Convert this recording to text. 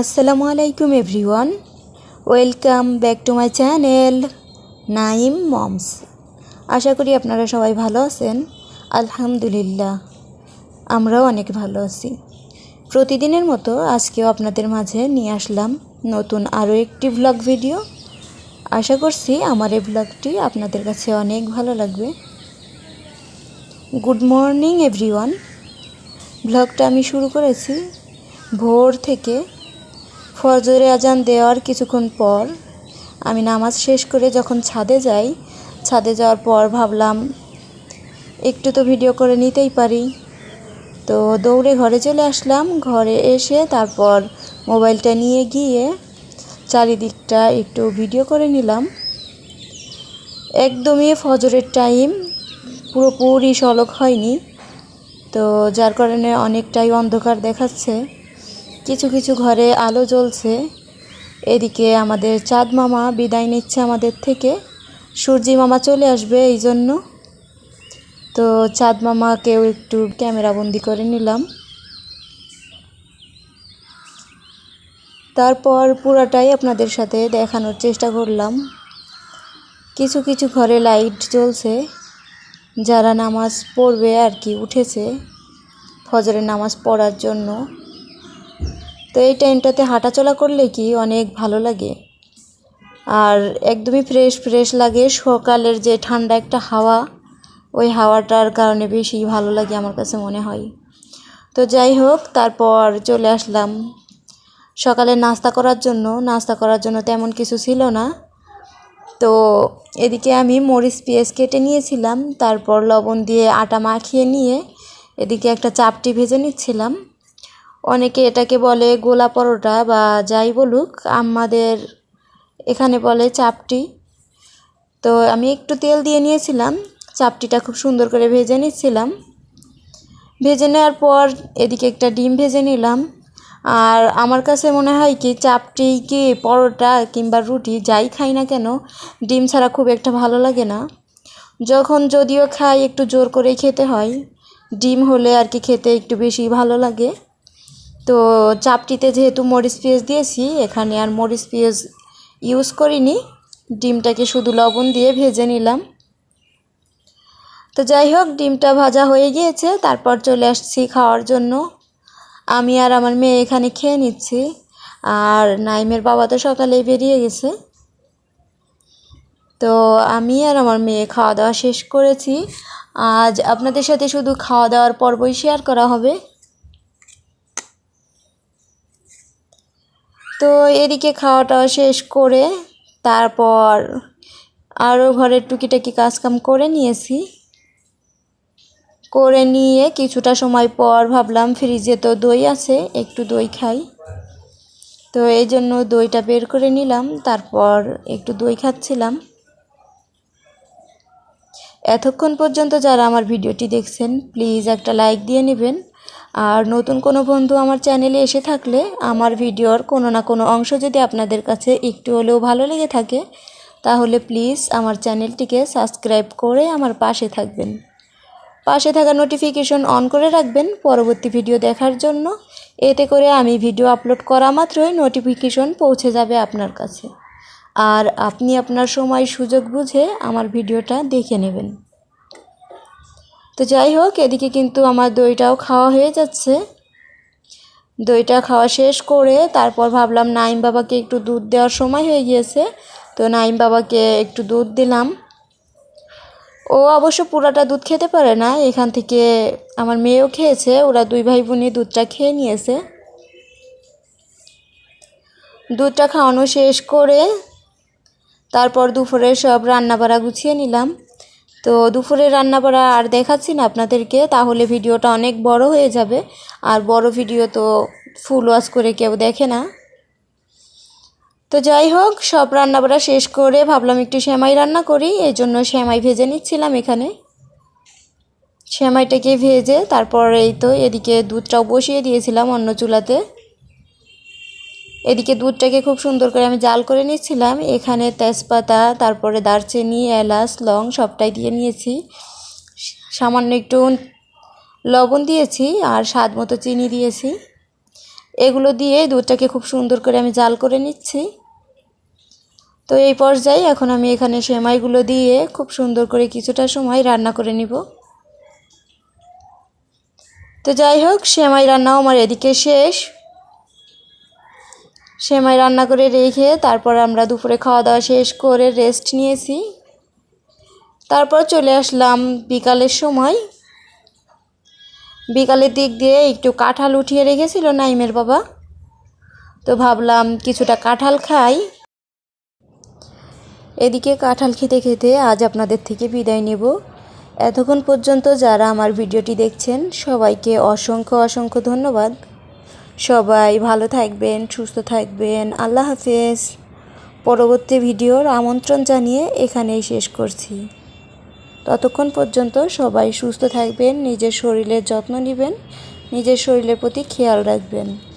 আসসালামু আলাইকুম everyone. Welcome back to my channel Naim moms. আশা করি আপনারা সবাই ভালো আছেন। আলহামদুলিল্লাহ, আমরাও অনেক ভালো আছি। প্রতিদিনের মতো আজকেও আপনাদের মাঝে নিয়ে আসলাম নতুন আরও একটি ভ্লগ ভিডিও আশা করছি আমার এই ভ্লগটি আপনাদের কাছে অনেক ভালো লাগবে। Good morning everyone. ভ্লগটা আমি শুরু করেছি ভোর থেকে ফজরে আজান দেওয়ার কিছুক্ষণ পর আমি নামাজ শেষ করে যখন ছাদে যাই, ছাদে যাওয়ার পর ভাবলাম, একটু তো ভিডিও করে নিতেই পারি। তো দৌড়ে ঘরে চলে আসলাম। ঘরে এসে তারপর মোবাইলটা নিয়ে গিয়ে চারিদিকটা একটু ভিডিও করে নিলাম। একদমই ফজরের টাইম, পুরোপুরি সলক হয়নি। তো যার কারণে অনেকটাই অন্ধকার দেখাচ্ছে। কিছু কিছু ঘরে আলো জ্বলছে। এদিকে আমাদের চাঁদ মামা বিদায় নিচ্ছে আমাদের থেকে। সূর্যি মামা চলে আসবে এই জন্য। তো চাঁদ মামাকেও একটু ক্যামেরাবন্দি করে নিলাম। তারপর পুরাটাই আপনাদের সাথে দেখানোর চেষ্টা করলাম। কিছু কিছু ঘরে লাইট জ্বলছে। যারা নামাজ পড়বে আর কি উঠেছে। ফজরের নামাজ পড়ার জন্য। তো এই টাইমটাতে হাঁটাচলা করলে কি অনেক ভালো লাগে? আর একদমই ফ্রেশ ফ্রেশ লাগে। সকালের যে ঠান্ডা একটা হাওয়া, ওই হাওয়াটার কারণে বেশি ভালো লাগে আমার কাছে মনে হয়। তো যাই হোক, তারপর চলে আসলাম। সকালে নাস্তা করার জন্য, নাস্তা করার জন্য তেমন কিছু ছিল না। তো এদিকে আমি মরিচ, পেঁয়াজ কেটে নিয়েছিলাম। তারপর লবণ দিয়ে আটা মাখিয়ে নিয়ে এদিকে একটা চাপটি ভেজে নিচ্ছিলাম। অনেকে এটাকে বলে গোলা পরোটা বা যাই বলুক, আমাদের এখানে বলে চাপটি। তো আমি একটু তেল দিয়ে নিয়েছিলাম, চাপটিটা খুব সুন্দর করে ভেজে নিচ্ছিলাম। ভেজে নেওয়ার পর এদিকে একটা ডিম ভেজে নিলাম। আর আমার কাছে মনে হয় কি, চাপটি কি পরোটা কিংবা রুটি যাই খাই না কেন, ডিম ছাড়া খুব একটা ভালো লাগে না। যখন যদিও খাই, একটু জোর করেই খেতে হয়। ডিম হলে আর কি খেতে একটু বেশি ভালো লাগে। তো চাপটিতে যেহেতু মরিচ পেঁয়াজ দিয়েছি, এখানে আর মরিচ পেঁয়াজ ইউজ করিনি। ডিমটাকে শুধু লবণ দিয়ে ভেজে নিলাম। তো যাই হোক, ডিমটা ভাজা হয়ে গিয়েছে, তারপর চলে আসছি খাওয়ার জন্য। আমি আর আমার মেয়ে এখানে খেয়ে নিচ্ছি। আর নাইমের বাবা তো সকালেই বেরিয়ে গেছে। তো আমি আর আমার মেয়ে খাওয়া দাওয়া শেষ করেছি। আজ আপনাদের সাথে শুধু খাওয়া দাওয়ার পর্বই শেয়ার করা হবে। তো এদিকে খাওয়া টাওয়া শেষ করে তারপর আরও ঘরের টুকিটাকি কাজকাম করে নিয়েছি। করে নিয়ে কিছুটা সময় পর ভাবলাম ফ্রিজে তো দই আছে, একটু দই খাই। তো এই জন্য দইটা বের করে নিলাম, তারপর একটু দই খাচ্ছিলাম। এতক্ষণ পর্যন্ত যারা আমার ভিডিওটি দেখছেন প্লিজ একটা লাইক দিয়ে নেবেন। আর নতুন কোনো বন্ধু আমার চ্যানেলে এসে থাকলে আমার ভিডিওর কোনো না কোনো অংশ যদি আপনাদের কাছে একটু হলেও ভালো লেগে থাকে, তাহলে প্লিজ আমার চ্যানেলটিকে সাবস্ক্রাইব করে আমার পাশে থাকবেন। পাশে থাকা নোটিফিকেশন অন করে রাখবেন পরবর্তী ভিডিও দেখার জন্য। এতে করে আমি ভিডিও আপলোড করা মাত্রই নোটিফিকেশন পৌঁছে যাবে আপনার কাছে। আর আপনি আপনার সময় সুযোগ বুঝে আমার ভিডিওটা দেখে নেবেন। তো যাই হোক, এদিকে কিন্তু আমার দইটাও খাওয়া হয়ে যাচ্ছে। দইটা খাওয়া শেষ করে তারপর ভাবলাম নাইম বাবাকে একটু দুধ দেওয়ার সময় হয়ে গিয়েছে। তো নাইম বাবাকে একটু দুধ দিলাম। ও অবশ্য পুরাটা দুধ খেতে পারে না, এখান থেকে আমার মেয়েও খেয়েছে, ওরা দুই ভাই বোনই দুধটা খেয়ে নিয়েছে। দুধটা খাওয়ানো শেষ করে তারপর দুপুরে সব রান্নাবাড়া গুছিয়ে নিলাম। তো দুপুরে রান্নাবাড়া আর দেখাচ্ছি না আপনাদেরকে, তাহলে ভিডিওটা অনেক বড় হয়ে যাবে। আর বড় ভিডিও তো ফুল ওয়াশ করে কেউ দেখে না। তো যাই হোক, সব রান্নাবাড়া শেষ করে ভাবলাম একটু সেমাই রান্না করি, এই জন্য সেমাই ভেজে নিচ্ছিলাম এখানে। সেমাইটাকে ভেজে তারপর এই তো এদিকে দুধটাও বসিয়ে দিয়েছিলাম অন্য চুলাতে। এদিকে দুধটাকে খুব সুন্দর করে আমি জাল করে নিচ্ছিলাম এখানে তেজপাতা, তারপরে দারচিনি, এলাচ, লং সবটাই দিয়ে নিয়েছি। সামান্য একটু লবণ দিয়েছি আর স্বাদ মতো চিনি দিয়েছি। এগুলো দিয়ে দুধটাকে খুব সুন্দর করে আমি জাল করে নিচ্ছি। তো এই পর্যায়ে এখন আমি এখানে সেমাইগুলো দিয়ে খুব সুন্দর করে কিছুটা সময় রান্না করে নিব। তো যাই হোক, সেমাই রান্নাও আমার এদিকে শেষ। সেমাই রান্না করে রেখে তারপর আমরা দুপুরে খাওয়া দাওয়া শেষ করে রেস্ট নিয়েছি। তারপর চলে আসলাম বিকালের সময়। বিকালের দিক দিয়ে একটু কাঁঠাল উঠিয়ে রেখেছিল নাইমের বাবা। তো ভাবলাম কিছুটা কাঁঠাল খাই। এদিকে কাঁঠাল খেতে খেতে আজ আপনাদের থেকে বিদায় নেব। এতক্ষণ পর্যন্ত যারা আমার ভিডিওটি দেখছেন, সবাইকে অসংখ্য অসংখ্য ধন্যবাদ। সবাই ভালো থাকবেন, সুস্থ থাকবেন। আল্লাহ হাফেজ। পরবর্তী ভিডিওর আমন্ত্রণ জানিয়ে এখানেই শেষ করছি। ততক্ষণ পর্যন্ত সবাই সুস্থ থাকবেন, নিজের শরীরের যত্ন নেবেন, নিজের শরীরের প্রতি খেয়াল রাখবেন।